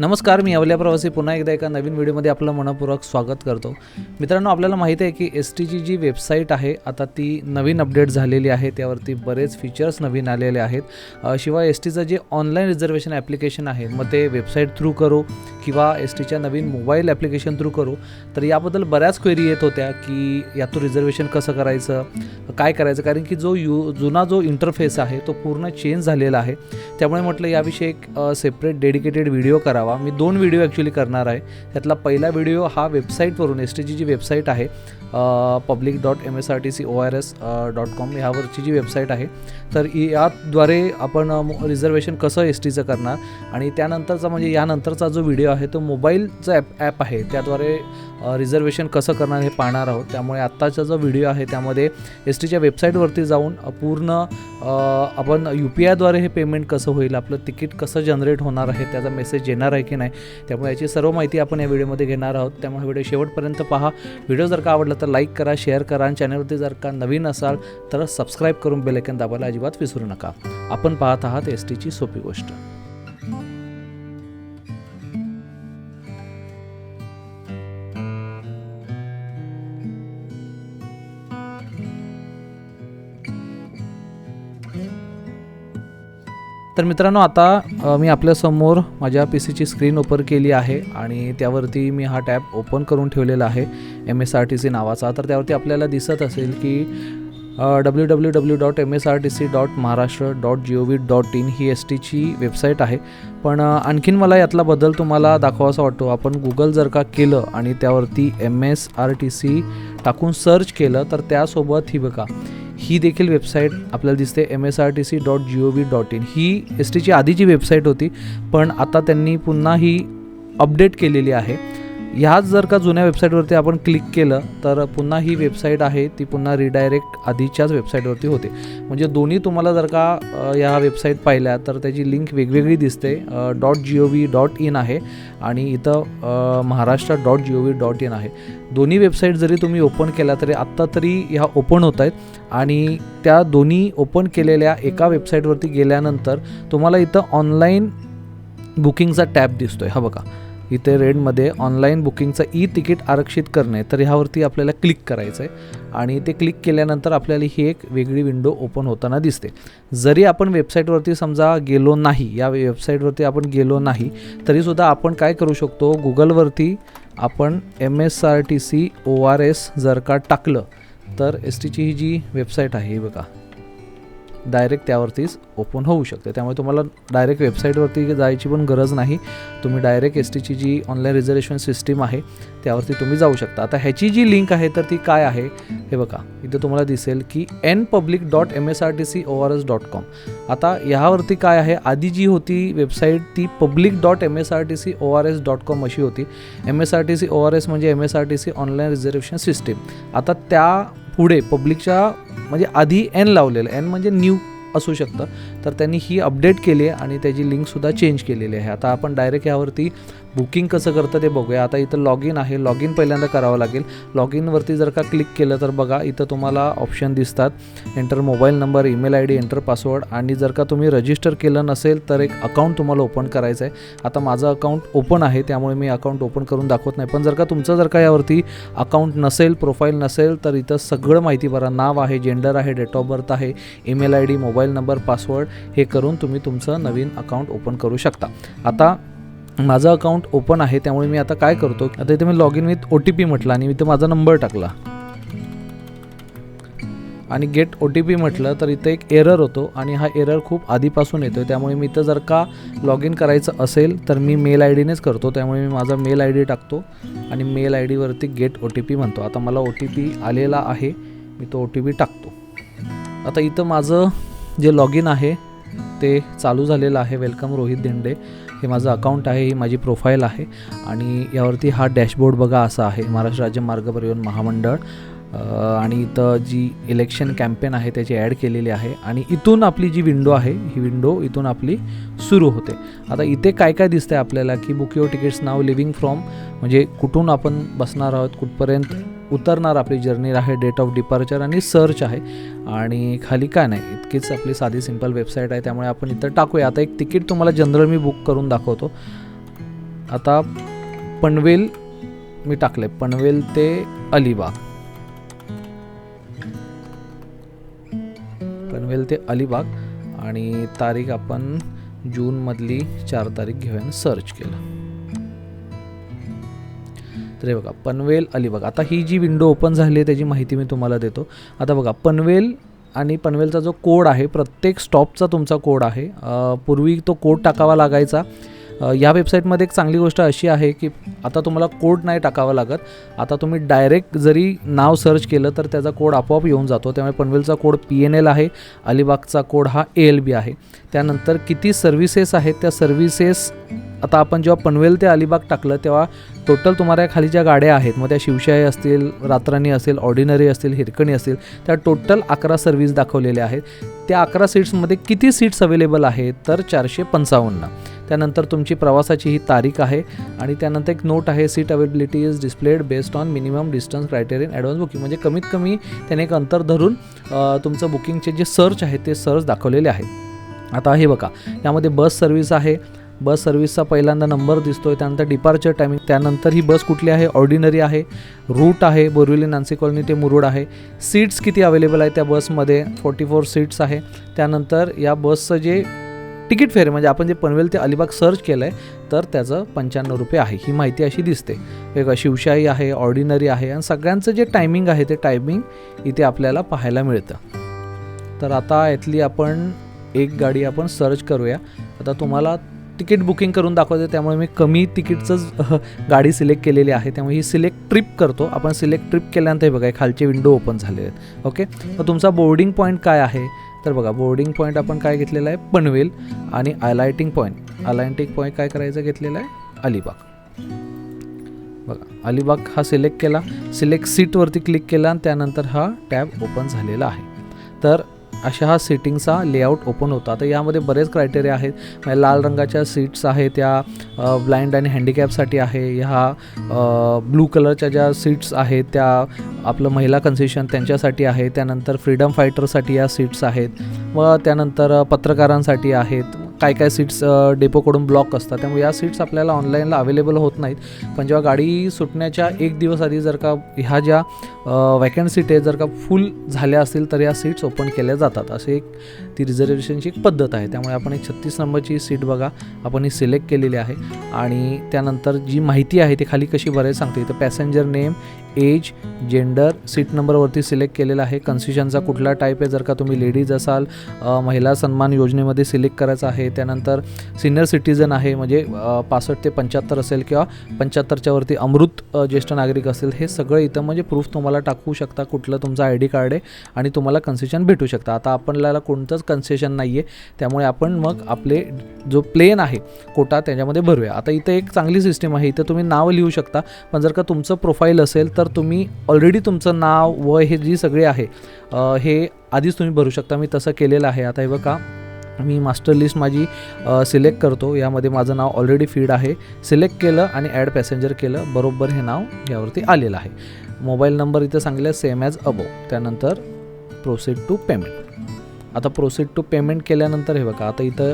नमस्कार मी अवल्या प्रवासी. पुन्हा एकदा एका नवीन व्हिडिओमध्ये आपलं मनपूर्वक स्वागत करतो. मित्रांनो आपल्याला माहिती आहे की एस टीची जी वेबसाईट आहे आता ती नवीन अपडेट झालेली आहे. त्यावरती बरेच फीचर्स नवीन आलेले आहेत. शिवाय एस टीचं जे ऑनलाईन रिझर्वेशन ॲप्लिकेशन आहे मग ते वेबसाईट थ्रू करू किंवा एस टीच्या नवीन मोबाईल ॲप्लिकेशन थ्रू करू. तर याबद्दल बऱ्याच क्वेरी येत होत्या की यातून रिझर्वेशन कसं करायचं काय करायचं? कारण की जो यू जुना जो इंटरफेस आहे तो पूर्ण चेंज झालेला आहे. त्यामुळे म्हटलं याविषयी एक सेपरेट डेडिकेटेड व्हिडिओ करावा. मी दोन व्हिडिओ ॲक्च्युली करणार आहे. त्यातला पहिला व्हिडिओ हा वेबसाईटवरून एस टीची जी वेबसाईट आहे. Public dot M S R T C O R S dot com ह्यावरची जी वेबसाईट आहे तर याद्वारे आपण रिझर्वेशन कसं एस टीचं करणार? आणि त्यानंतरचा म्हणजे यानंतरचा जो व्हिडिओ आहे तो मोबाईलचा ॲप ॲप आहे. त्याद्वारे रिझर्वेशन कसं करणार हे पाहणार आहोत. त्यामुळे आत्ताचा जो व्हिडिओ आहे त्यामध्ये एस टीच्या वेबसाईटवरती जाऊन पूर्ण आपण यू पी आयद्वारे हे पेमेंट कसं होईल आपलं तिकीट कसं जनरेट होणार आहे त्याचा मेसेज येणार आहे की नाही त्यामुळे याची सर्व माहिती आपण या व्हिडिओमध्ये घेणार आहोत. त्यामुळे व्हिडिओ शेवटपर्यंत पहा. व्हिडिओ जर का आवडला तर लाईक करा शेअर करा आणि चॅनलवरती जर का नवीन असाल तर सबस्क्राईब करून बेलेकन दाबायला अजिबात विसरू नका. आपण पाहत आहात एस टीची सोपी गोष्ट. तर मित्रांनो आता मी आपल्यासमोर माझ्या पी सीची स्क्रीन ओपन केली आहे आणि त्यावरती मी हा टॅब ओपन करून ठेवलेला आहे M S R T C नावाचा. तर त्यावरती आपल्याला दिसत असेल की W W W dot M S R T C dot Maharashtra dot G O V dot in he S टीची वेबसाईट आहे. पण आणखीन मला यातला बदल तुम्हाला दाखवासा वाटतो. आपण गुगल जर का केलं आणि त्यावरती M S R T C टाकून सर्च केलं तर त्यासोबत ही बघा ही देखील वेबसाईट आपल्याला दिसते M S R T C dot G O V dot in he S टीची आधीची वेबसाईट होती पण आता त्यांनी पुन्हा ही अपडेट केलेली आहे. ह्याच जर का जुन्या वेबसाईटवरती आपण क्लिक केलं तर पुन्हा ही वेबसाईट आहे ती पुन्हा रिडायरेक्ट आधीच्याच वेबसाईटवरती होते. म्हणजे दोन्ही तुम्हाला जर का ह्या या वेबसाईट पाहिल्या तर त्याची लिंक वेगवेगळी दिसते. Dot G O V dot in आहे आणि इथं Maharashtra. Dot G O V dot in आहे. दोन्ही वेबसाईट जरी तुम्ही ओपन केल्या तरी आत्ता तरी ह्या ओपन होत आहेत. आणि त्या दोन्ही ओपन केलेल्या एका वेबसाईटवरती गेल्यानंतर तुम्हाला इथं ऑनलाईन बुकिंगचा टॅब दिसतो आहे हा बघा. इथे रेडमध्ये ऑनलाईन बुकिंगचं ई तिकीट आरक्षित करणे तर ह्यावरती आपल्याला क्लिक करायचं आहे आणि ते क्लिक केल्यानंतर आपल्याला ही एक वेगळी विंडो ओपन होताना दिसते. जरी आपण वेबसाईटवरती समजा गेलो नाही या वेबसाईटवरती आपण गेलो नाही तरीसुद्धा आपण काय करू शकतो? गुगलवरती आपण M S R T C O R S जर का टाकलं तर एस टीची ही जी वेबसाईट आहे ही बघा. डायरेक्ट त्यावरतीच ओपन होऊ शकते. त्यामुळे तुम्हाला डायरेक्ट वेबसाईटवरती जायची पण गरज नाही. तुम्ही डायरेक्ट एस टीची जी ऑनलाईन रिझर्वेशन सिस्टीम आहे त्यावरती तुम्ही जाऊ शकता. आता ह्याची जी लिंक आहे तर ती काय आहे? हे बघा इथं तुम्हाला दिसेल की N public dot M S R T C O R S dot com आता ह्यावरती काय आहे? आधी जी होती वेबसाईट ती public dot M S R T C O R S dot com अशी होती. M S R T C O R S म्हणजे M S R T C online reservation system आता त्या पुढे पब्लिकच्या म्हणजे आधी एन लावलेलं एन म्हणजे न्यू असू शकतं. तर त्यांनी ही अपडेट केली आहे आणि त्याची लिंकसुद्धा चेंज केलेली आहे. आता आपण डायरेक्ट यावरती बुकिंग कसं करतं ते बघूया. आता इथं लॉग इन आहे. लॉग इन पहिल्यांदा करावं लागेल. लॉग इनवरती जर का क्लिक केलं तर बघा इथं तुम्हाला ऑप्शन दिसतात. Enter mobile number email I D enter password आणि जर का तुम्ही रजिस्टर केलं नसेल तर एक अकाउंट तुम्हाला ओपन करायचं आहे. आता माझं अकाउंट ओपन आहे त्यामुळे मी अकाउंट ओपन करून दाखवत नाही. पण जर का तुमचं जर का यावरती अकाउंट नसेल प्रोफाईल नसेल तर इथं सगळं माहिती भरा नाव आहे जेंडर आहे डेट ऑफ बर्थ आहे email I D mobile mobile number password हे करून तुम्ही तुमचं नवीन अकाउंट ओपन करू शकता. आता माझं अकाउंट ओपन आहे त्यामुळे मी आता काय करतो? आता इथे मी log in with O T P म्हटलं आणि इथे माझा नंबर टाकला. आणि गेट ओ टी पी म्हटलं तर इथं एक एरर होतो आणि हा एरर खूप आधीपासून येतो त्यामुळे मी इथं जर का लॉग इन करायचं असेल तर मी मेल आय डीनेच करतो. त्यामुळे मी माझा मेल आय डी टाकतो आणि मेल आय डीवरती गेट ओ टी पी म्हणतो. आता मला ओ टी पी आलेला आहे. मी तो ओ टी पी टाकतो. आता इथं माझं जे लॉग इन आहे ते चालू झालेलं आहे. वेलकम रोहित धेंडे हे माझं अकाउंट आहे ही माझी प्रोफाईल आहे. आणि यावरती हा डॅशबोर्ड बघा असा आहे. महाराष्ट्र राज्य मार्ग परिवहन महामंडळ. आणि इथं जी इलेक्शन कॅम्पेन आहे त्याची ॲड केलेली आहे. आणि इथून आपली जी विंडो आहे ही विंडो इथून आपली सुरू होते. आता इथे काय काय दिसतंय आपल्याला की बुक युअर तिकीट्स नाव लिव्हिंग फ्रॉम म्हणजे कुठून आपण बसणार आहोत कुठपर्यंत उतरणार आपली जर्नी आहे डेट ऑफ डिपार्चर आणि सर्च आहे. आणि खाली काय नाही इतकीच आपली साधी सिंपल वेबसाईट आहे त्यामुळे आपण इथं टाकूया. आता एक तिकीट तुम्हाला जनरल मी बुक करून दाखवतो. आता पनवेल मी टाकले पनवेल ते अलिबाग. पनवेल ते अलिबाग. आणि तारीख आपण जूनमधली चार तारीख घेऊन सर्च केलं. तर हे बघा पनवेल अलिबाग आता ही जी विंडो ओपन झाली आहे त्याची माहिती मी तुम्हाला देतो. आता बघा पनवेल आणि पनवेलचा जो कोड आहे प्रत्येक स्टॉपचा तुमचा कोड आहे. पूर्वी तो कोड टाकावा लागायचा. या वेबसाईटमध्ये एक चांगली गोष्ट अशी आहे की आता तुम्हाला कोड नाही टाकावा लागत. आता तुम्ही डायरेक्ट जरी नाव सर्च केलं तर त्याचा कोड आपोआप येऊन जातो. त्यामुळे पनवेलचा कोड पी एन एल आहे अलिबागचा कोड हा ए एल बी आहे. त्यानंतर किती सर्व्हिसेस आहेत त्या सर्व्हिसेस आता आपण जेव्हा पनवेल ते अलिबाग टाकलं तेव्हा टोटल तुम्हाला खाली ज्या गाड्या आहेत. मग त्या शिवशाही असतील रात्राणी असेल ऑर्डिनरी असतील हिरकणी असतील त्या टोटल अकरा सर्व्हिस दाखवलेल्या आहेत. त्या अकरा सीट्समध्ये किती सीट्स अवेलेबल आहेत? तर चारशे पंचावन्न. त्यानंतर तुमची प्रवासाची ही तारीख आहे आणि त्यानंतर एक नोट आहे seat availability is displayed based on minimum distance criterion advance booking म्हणजे कमीत कमी त्याने एक अंतर धरून तुमचं बुकिंगचे जे सर्च आहेत ते सर्च दाखवलेले आहेत. आता हे बघा यामध्ये बस सर्व्हिस आहे बस सर्व्हिसचा पहिल्यांदा नंबर दिसतोय त्यानंतर डिपार्चर टायमिंग त्यानंतर ही बस कुठली आहे? ऑर्डिनरी आहे. रूट आहे बोरिवली नान्सी कॉलनी ते मुरुड आहे. सीट्स किती अवेलेबल आहे त्या बसमध्ये? फोर्टी फोर सीट्स आहे. त्यानंतर या बसचं जे तिकीट फेअर म्हणजे आपण जे पनवेल ते अलिबाग सर्च केलं आहे तर त्याचं पंच्याण्णव रुपये आहे. ही माहिती अशी दिसते. वेगळा शिवशाही आहे ऑर्डिनरी आहे आणि सगळ्यांचं जे टायमिंग आहे ते टायमिंग इथे आपल्याला पाहायला मिळतं. तर आता यातली आपण एक गाडी आपण सर्च करूया. आता तुम्हाला तिकीट बुकिंग करून दाखवते त्यामुळे मी कमी तिकीटचंच गाडी सिलेक्ट केलेली आहे. त्यामुळे ही सिलेक्ट ट्रिप करतो. आपण सिलेक्ट ट्रिप केल्यानंतर हे बघा खालचे विंडो ओपन झाले आहेत. ओके? मग तुमचा बोर्डिंग पॉईंट काय आहे? तर बघा बोर्डिंग पॉईंट आपण काय घेतलेला आहे? पनवेल आणि अलायटिंग पॉईंट अलायटिंग पॉईंट काय करायचं घेतलेलं आहे? अलिबाग. बघा अलिबाग हा सिलेक्ट केला. सिलेक्ट सीटवरती क्लिक केला आणि त्यानंतर हा टॅब ओपन झालेला आहे. तर अशा हा सिटिंगचा लेआउट ओपन होता. तर यामध्ये बरेच क्रायटेरिया आहेत. लाल रंगाच्या सीट्स आहेत त्या ब्लाइंड आणि हँडिकॅपसाठी आहे ह्या ब्लू कलरच्या ज्या सीट्स आहेत त्या आपलं महिला कन्सेशन त्यांच्यासाठी आहे. त्यानंतर फ्रीडम फायटरसाठी या सीट्स आहेत. व त्यानंतर पत्रकारांसाठी आहेत. काय काय सीट्स डेपोकडून ब्लॉक असतात. त्यामुळे या सीट्स आपल्याला ऑनलाईनला अवेलेबल होत नाहीत. पण जेव्हा गाडी सुटण्याच्या एक दिवस आधी जर का ह्या ज्या वॅकंट सीट आहे जर का फुल झाल्या असतील तर या सीट्स ओपन केल्या जातात. असे एक ती रिझर्वेशनची एक पद्धत आहे. त्यामुळे आपण एक छत्तीस नंबरची सीट बघा. आपण ही सिलेक्ट केलेली आहे. आणि त्यानंतर जी माहिती आहे ती खाली कशी भरायची सांगते. इथं passenger name age gender seat नंबरवरती सिलेक्ट केलेला आहे. कन्सेशनचा कुठला टाईप आहे? जर का तुम्ही लेडीज असाल महिला सन्मान योजनेमध्ये सिलेक्ट करायचं आहे त्यानंतर सिनियर सिटीजन आहे म्हणजे पासष्ट ते पंच्याहत्तर असेल किंवा पंच्याहत्तरच्या वरती अमृत ज्येष्ठ नागरिक असेल हे सगळं इथं म्हणजे प्रूफ तुम्हाला टाकू शकता कुठलं तुमचं आय डी कार्ड आहे आणि तुम्हाला कन्सेशन भेटू शकता. आता आपल्याला कोणतंच कन्सेशन नाही आहे त्यामुळे आपण मग आपले जो प्लेन आहे कोटा त्याच्यामध्ये भरूया. आता इथं एक चांगली सिस्टीम आहे इथं तुम्ही नाव लिहू शकता पण जर का तुमचं प्रोफाईल असेल तर तुम्ही ऑलरेडी तुमचं नाव व हे जी सगळे आहे हे आधीच तुम्ही भरू शकता. मी तसं केलेलं आहे. आता हे बघा मी मास्टर लिस्ट माझी सिलेक्ट करतो. यामध्ये माझं नाव ऑलरेडी फीड आहे. सिलेक्ट केलं आणि ॲड पॅसेंजर केलं. बरोबर हे नाव यावरती आलेलं आहे. मोबाईल नंबर इथं सांगितलं सेम ॲज अबो त्यानंतर प्रोसीड टू पेमेंट आता प्रोसीड टू पेमेंट केल्यानंतर हे बघा आता इथं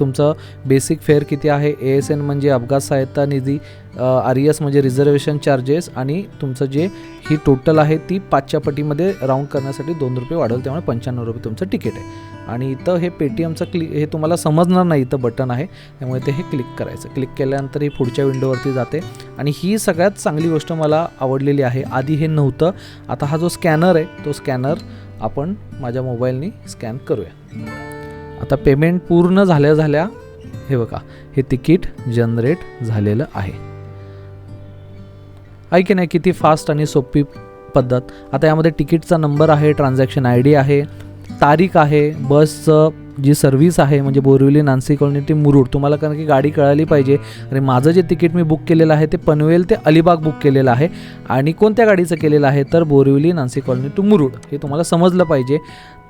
तुमचं बेसिक फेअर किती आहे? ए एस एन म्हणजे अपघात सहायता निधी आर ई एस म्हणजे रिझर्वेशन चार्जेस आणि तुमचं जे ही टोटल आहे ती पाचच्या पटीमध्ये राऊंड करण्यासाठी दोन रुपये वाढवलं त्यामुळे पंच्याण्णव रुपये तुमचं तिकीट आहे. आणि इथं हे पेटीएमचं क्लिक हे तुम्हाला समजणार नाही इथं बटन आहे त्यामुळे ते हे क्लिक करायचं. क्लिक केल्यानंतर ही पुढच्या विंडोवरती जाते. आणि ही सगळ्यात चांगली गोष्ट मला आवडलेली आहे. आधी हे नव्हतं. आता हा जो स्कॅनर आहे तो स्कॅनर आपण माझ्या मोबाईलनी स्कॅन करूया. आता पेमेंट पूर्ण झाल्या झाल्या हे बघा हे तिकीट जनरेट झालेलं आहे. ऐक की नाही? किती फास्ट आणि सोपी पद्धत. आता यामध्ये तिकीटचा नंबर आहे ट्रान्झॅक्शन आय डी आहे तारीख आहे बसचं जी सर्व्हिस आहे म्हणजे बोरिवली नानसी कॉलनी ते मुरुड. तुम्हाला कारण की गाडी कळाली पाहिजे. आणि माझं जे तिकीट मी बुक केलेलं आहे ते पनवेल ते अलिबाग बुक केलेलं आहे. आणि कोणत्या गाडीचं केलेलं आहे? तर Borivali Nancy colony to Murud. हे तुम्हाला समजलं पाहिजे.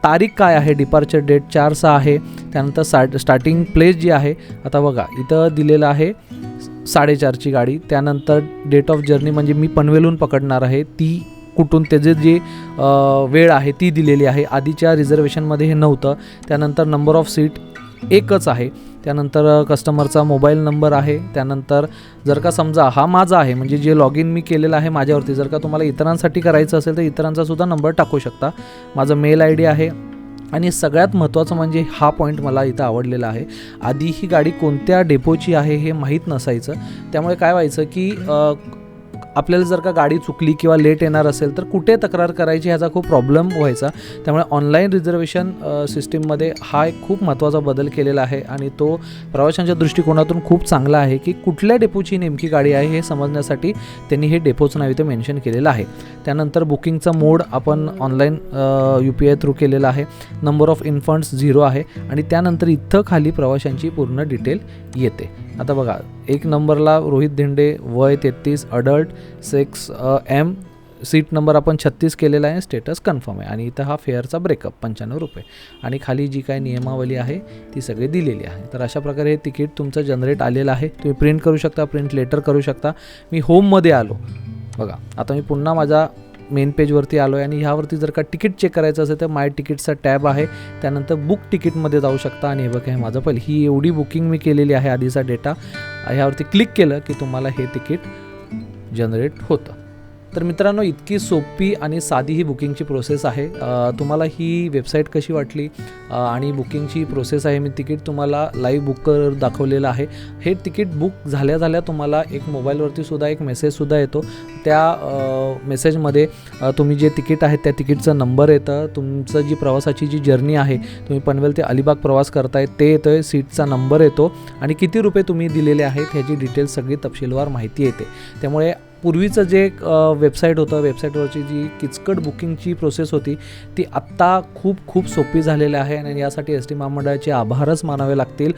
तारीख काय आहे? डिपार्चर डेट चार सहा आहे. त्यानंतर स्टार्ट स्टार्टिंग प्लेस जी आहे आता बघा इथं दिलेलं आहे साडेचारची गाडी. त्यानंतर डेट ऑफ जर्नी म्हणजे मी पनवेलहून पकडणार आहे. ती कुठून त्याचे जे वेळ आहे ती दिलेली आहे. आधीच्या रिझर्वेशनमध्ये हे नव्हतं. त्यानंतर नंबर ऑफ सीट एकच आहे. त्यानंतर कस्टमरचा मोबाईल नंबर आहे. त्यानंतर जर का समजा हा माझा आहे म्हणजे जे लॉग इन मी केलेलं आहे माझ्यावरती जर का तुम्हाला इतरांसाठी करायचं असेल तर इतरांचासुद्धा नंबर टाकू शकता. माझं मेल आय डी आहे. आणि सगळ्यात महत्त्वाचं म्हणजे हा पॉईंट मला इथं आवडलेला आहे. आधी ही गाडी कोणत्या डेपोची आहे हे माहीत नसायचं. त्यामुळे काय व्हायचं की आपल्याला जर का गाडी चुकली किंवा लेट येणार असेल तर कुठे तक्रार करायची ह्याचा खूप प्रॉब्लेम व्हायचा. त्यामुळे ऑनलाईन रिझर्वेशन सिस्टीममध्ये हा एक खूप महत्त्वाचा बदल केलेला आहे आणि तो प्रवाशांच्या दृष्टिकोनातून खूप चांगला आहे की कुठल्या डेपोची नेमकी गाडी आहे हे समजण्यासाठी त्यांनी हे डेपोचं नाव इथे मेन्शन केलेलं आहे. त्यानंतर बुकिंगचा मोड आपण online U P I through केलेला आहे. नंबर ऑफ इन्फंट्स झिरो आहे आणि त्यानंतर इथं खाली प्रवाशांची पूर्ण डिटेल येते. आता बघा एक नंबरला रोहित धेंडे वय तेहतीस adult sex M seat number आपण छत्तीस केलेला आहे स्टेटस कन्फर्म आहे. आणि इथं हा फेअरचा ब्रेकअप पंच्याण्णव रुपये. आणि खाली जी काय नियमावली आहे ती सगळी दिलेली आहे. तर अशा प्रकारे हे तिकीट तुमचं जनरेट आलेलं आहे. तुम्ही प्रिंट करू शकता प्रिंट लेटर करू शकता. मी होममध्ये आलो. बघा आता मी पुन्हा माझा मेन पेजवरती आलो आहे आणि ह्यावरती जर का तिकीट चेक करायचं असेल तर माय तिकीटचा टॅब आहे. त्यानंतर बुक तिकीटमध्ये जाऊ शकता आणि हे बघा हे माझं पहिलं ही एवढी बुकिंग मी केलेली आहे आधीचा डेटा ह्यावरती क्लिक केलं की तुम्हाला हे तिकीट जनरेट होतं. तर मित्रांनो इतकी सोपी आणि साधी ही बुकिंगची प्रोसेस आहे. तुम्हाला ही वेबसाईट कशी वाटली? आणि बुकिंगची प्रोसेस आहे मी तिकीट तुम्हाला लाईव्ह बुक कर दाखवलेलं आहे. हे तिकीट बुक झाल्या झाल्या तुम्हाला एक मोबाईलवरती सुद्धा एक मेसेजसुद्धा येतो. त्या मेसेजमध्ये तुम्ही जे तिकीट आहे त्या तिकीटचा नंबर येतं. तुमचं जी प्रवासाची जी जर्नी आहे तुम्ही पनवेल ते अलिबाग प्रवास करताय ते येतं आहे सीटचा नंबर येतो. आणि किती रुपये तुम्ही दिलेले आहेत ह्याची डिटेल्स सगळी तपशीलवार माहिती येते. त्यामुळे पूर्वीचं जे एक वेबसाईट होतं वेबसाईटवरची जी किचकट बुकिंगची प्रोसेस होती ती आत्ता खूप खूप सोपी झालेली आहे आणि यासाठी एस टी महामंडळाचे आभारच मानावे लागतील.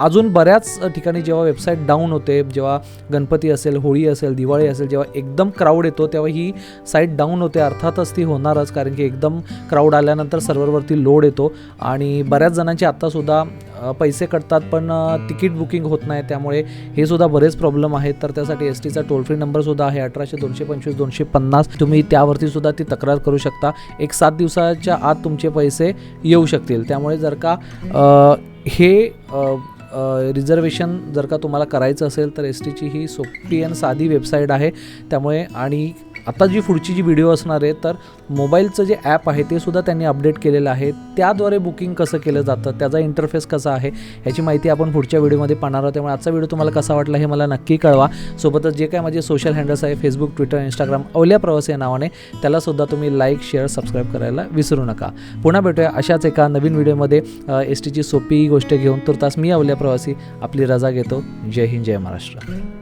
अजून बऱ्याच ठिकाणी जेव्हा वेबसाईट डाऊन होते जेव्हा गणपती असेल होळी असेल दिवाळी असेल जेव्हा एकदम क्राऊड येतो तेव्हा ही साईट डाऊन होते अर्थातच ती होणारच कारण की एकदम क्राऊड आल्यानंतर सर्व्हरवरती लोड येतो. आणि बऱ्याच जणांची आत्तासुद्धा पैसे कटतात पण तिकीट बुकिंग होत नाही. त्यामुळे हे सुद्धा बरेच प्रॉब्लेम आहेत. तर त्यासाठी एस टीचा टोल फ्री नंबर सुद्धा आहे अठराशे दोनशे पंचवीस दोनशे पन्नास. तुम्ही त्यावरती सुद्धा ती तक्रार करू शकता. एक सात दिवसाच्या आत तुमचे पैसे येऊ शकतील. त्यामुळे जर का हे रिझर्वेशन जर का तुम्हाला करायचं असेल तर एस टीची ही सोपी आणि साधी वेबसाईट आहे. त्यामुळे आणि आता जी पुढची जी व्हिडिओ असणार आहे तर मोबाईलचं जे ॲप आहे ते सुद्धा त्यांनी अपडेट केलेलं आहे. त्याद्वारे बुकिंग कसं केलं जातं त्याचा इंटरफेस कसा आहे ह्याची माहिती आपण पुढच्या व्हिडिओमध्ये पाहणार आहोत. त्यामुळे आजचा व्हिडिओ तुम्हाला कसा वाटला हे मला नक्की कळवा. सोबतच जे काय माझे सोशल हँडल्स आहे Facebook Twitter Instagram Avalya Pravas या नावाने त्यालासुद्धा तुम्ही लाईक शेअर सबस्क्राईब करायला विसरू नका. पुन्हा भेटूया अशाच एका नवीन व्हिडिओमध्ये एस टीची सोपी गोष्ट घेऊन तुर्तास मी अवल्या प्रवासी आपली रजा घेतो. जय हिंद जय महाराष्ट्र.